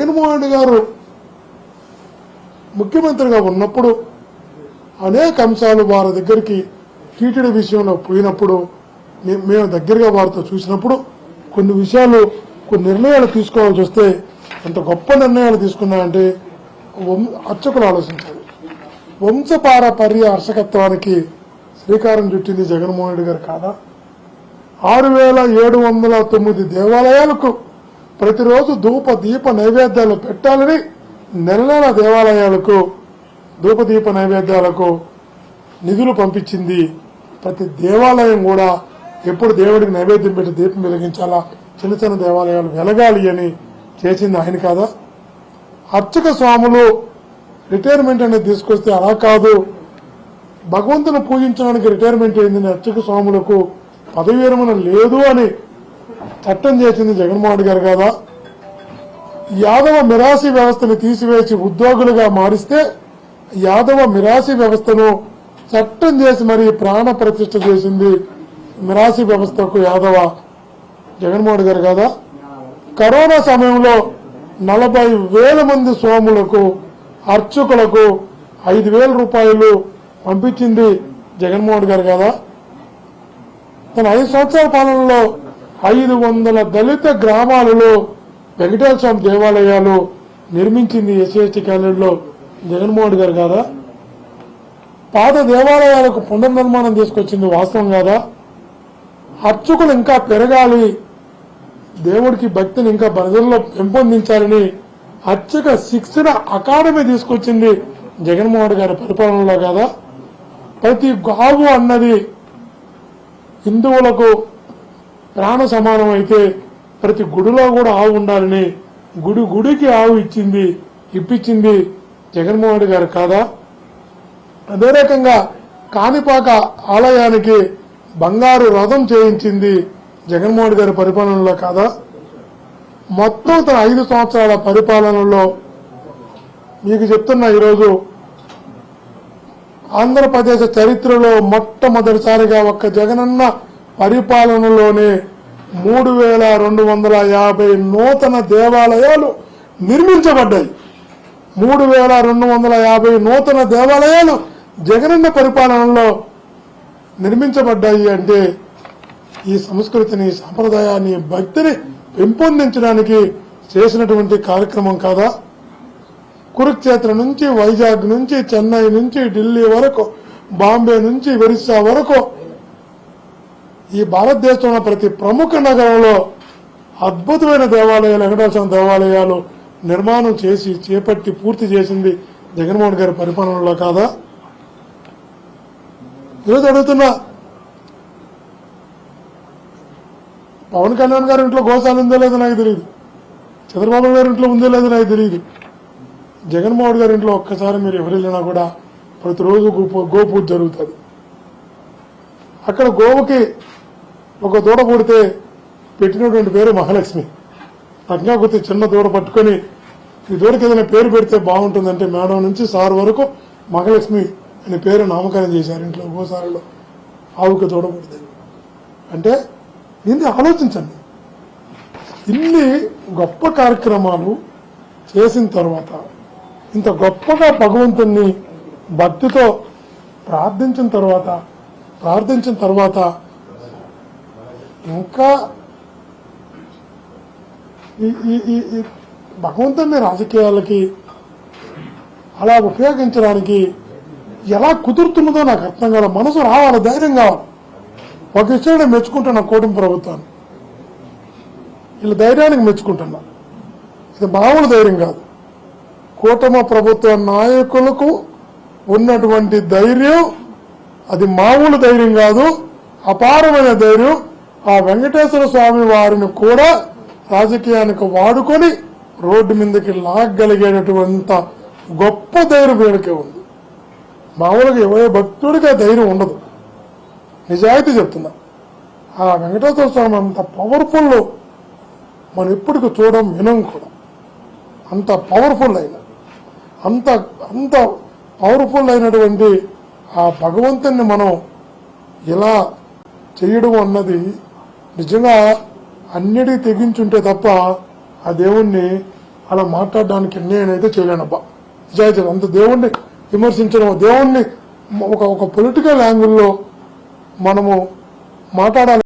జగన్మోహన్ రెడ్డి గారు ముఖ్యమంత్రిగా ఉన్నప్పుడు అనేక అంశాలు వారి దగ్గరికి టీటీడీ విషయంలో పోయినప్పుడు మేము దగ్గరగా వారితో చూసినప్పుడు కొన్ని విషయాలు కొన్ని నిర్ణయాలు తీసుకోవాల్సి వస్తే ఎంత గొప్ప నిర్ణయాలు తీసుకున్నాయంటే వం- అర్చకులు ఆలోచించారు. వంశపారపర్య అర్చకత్వానికి శ్రీకారం చుట్టింది జగన్మోహన్ రెడ్డి గారు కాదా? ఆరు వేల ఏడు వందల తొమ్మిది దేవాలయాలకు ప్రతిరోజు ధూప దీప నైవేద్యాలు పెట్టాలని నెలనెల దేవాలయాలకు ధూప దీప నైవేద్యాలకు నిధులు పంపించింది ప్రతి దేవాలయం కూడా. ఎప్పుడు దేవుడికి నైవేద్యం పెట్టి దీపం వెలిగించాలా? చిన్న చిన్న దేవాలయాలు వెలగాలి అని చేసింది ఆయన కాదా? అర్చక స్వాములు రిటైర్మెంట్ అనేది తీసుకొస్తే అలా కాదు. భగవంతుని పూజించడానికి రిటైర్మెంట్ అయింది అర్చక స్వాములకు పదవి విరమణ లేదు అని చట్టం చేసింది జగన్మోహన్ గారు కదా? యాదవ మిరాసి వ్యవస్థను తీసివేసి ఉద్యోగులుగా మారిస్తే యాదవ మిరాసి వ్యవస్థను చట్టం చేసి మరి ప్రాణ ప్రతిష్ట చేసింది మిరాసి వ్యవస్థకు యాదవ జగన్మోహన్ గారు కదా? కరోనా సమయంలో నలభై వేల మంది స్వాములకు అర్చకులకు ఐదు వేల రూపాయలు పంపించింది జగన్మోహన్ గారు కదా? తన ఐదు సంవత్సరాల పాలనలో ఐదు వందల దళిత గ్రామాలలో వెంకటేశ్వర స్వామి దేవాలయాలు నిర్మించింది ఎస్సీ క్యాలెండర్లో జగన్మోహన్ గారు కాదా? పాత దేవాలయాలకు పునర్నిర్మాణం తీసుకొచ్చింది వాస్తవం కాదా? అర్చకులు ఇంకా పెరగాలి. దేవుడికి భక్తిని ఇంకా ప్రజల్లో పెంపొందించాలని అర్చక శిక్షణ అకాడమీ తీసుకొచ్చింది జగన్మోహన్ గారి పరిపాలనలో కాదా? ప్రతి గావు అన్నది హిందువులకు ప్రాణ సమానం అయితే ప్రతి గుడిలో కూడా ఆవు ఉండాలని గుడి గుడికి ఆవు ఇచ్చింది ఇప్పించింది జగన్మోహన్ రెడ్డి గారు కాదా? అదే రకంగా కాణిపాక ఆలయానికి బంగారు రథం చేయించింది జగన్మోహన్ రెడ్డి గారి పరిపాలనలో కాదా? మొత్తం తన ఐదు సంవత్సరాల పరిపాలనలో మీకు చెప్తున్నా ఈరోజు ఆంధ్రప్రదేశ్ చరిత్రలో మొట్టమొదటిసారిగా ఒక్క జగనన్న పరిపాలనలోనే మూడు వేల రెండు వందల యాభై నూతన దేవాలయాలు నిర్మించబడ్డాయి. మూడు వేల రెండు వందల యాభై నూతన దేవాలయాలు జగనన్న పరిపాలనలో నిర్మించబడ్డాయి అంటే ఈ సంస్కృతిని సంప్రదాయాన్ని భక్తిని పెంపొందించడానికి చేసినటువంటి కార్యక్రమం కాదా? కురుక్షేత్ర నుంచి వైజాగ్ నుంచి చెన్నై నుంచి ఢిల్లీ వరకు బాంబే నుంచి ఒరిస్సా వరకు ఈ భారతదేశంలో ప్రతి ప్రముఖ నగరంలో అద్భుతమైన దేవాలయాలు వెంకటేశ్వర దేవాలయాలు నిర్మాణం చేసి చేపట్టి పూర్తి చేసింది జగన్మోహన్ గారి పరిపాలనలో కాదా? ఈరోజు అడుగుతున్నా పవన్ కళ్యాణ్ గారి ఇంట్లో గోశాల ఉందో లేదో నాకు తెలియదు చంద్రబాబు గారి ఇంట్లో ఉందో లేదో నాకు తెలియదు జగన్మోహన్ గారి ఇంట్లో ఒక్కసారి మీరు ఎవరు వెళ్ళినా కూడా ప్రతిరోజు గోపూ గోపూజ జరుగుతుంది. అక్కడ గోవుకి ఒక దూడ పుడితే పెట్టినటువంటి పేరు మహాలక్ష్మి. ప్రజ్ఞాపతి చిన్న దూడ పట్టుకొని ఈ దూడకి ఏదైనా పేరు పెడితే బాగుంటుందంటే మేడం నుంచి సార్ వరకు మహాలక్ష్మి అనే పేరు నామకరణం చేశారు ఇంట్లో గోసారిలో ఆవుకి దూడ పుడితే అంటే దీన్ని ఆలోచించండి. ఇన్ని గొప్ప కార్యక్రమాలు చేసిన తర్వాత ఇంత గొప్పగా భగవంతుణ్ణి భక్తితో ప్రార్థించిన తర్వాత ప్రార్థించిన తర్వాత ఇంకా ఈ ఈ- ఈ ఈ భగవంతుని రాజకీయాలకి అలా ఉపయోగించడానికి ఎలా కుదురుతున్నదో నాకు అర్థం కాదు మనసు రావాలి ధైర్యం కావాలి. ఒక విషయం నేను మెచ్చుకుంటున్నా కూటమి ప్రభుత్వాన్ని వీళ్ళ ధైర్యానికి మెచ్చుకుంటున్నా. ఇది మామూలు ధైర్యం కాదు. కూటమి ప్రభుత్వ నాయకులకు ఉన్నటువంటి ధైర్యం అది మామూలు ధైర్యం కాదు అపారమైన ధైర్యం ఆ వెంకటేశ్వర స్వామి వారిని కూడా రాజకీయానికి వాడుకొని రోడ్డు మీదకి లాగగలిగేటటువంటి గొప్ప ధైర్యం వీడికే ఉంది. మామూలుగా ఏ భక్తుడికి ఆ ధైర్యం ఉండదు. నిజాయితీ చెప్తున్నా. ఆ వెంకటేశ్వర స్వామి అంత పవర్ఫుల్ మనం ఎప్పటికీ చూడడం వినం కూడా. అంత పవర్ఫుల్ అయిన అంత అంత పవర్ఫుల్ అయినటువంటి ఆ భగవంతుణ్ణి మనం ఇలా చేయడం అన్నది నిజంగా అన్నిటికీ తెగించుంటే తప్ప ఆ దేవుణ్ణి అలా మాట్లాడడానికి నేనైతే చేయలేనబ్బా. నిజాయితీ అంత దేవుణ్ణి విమర్శించడం దేవుణ్ణి ఒక ఒక పొలిటికల్ యాంగిల్లో మనము మాట్లాడాలి.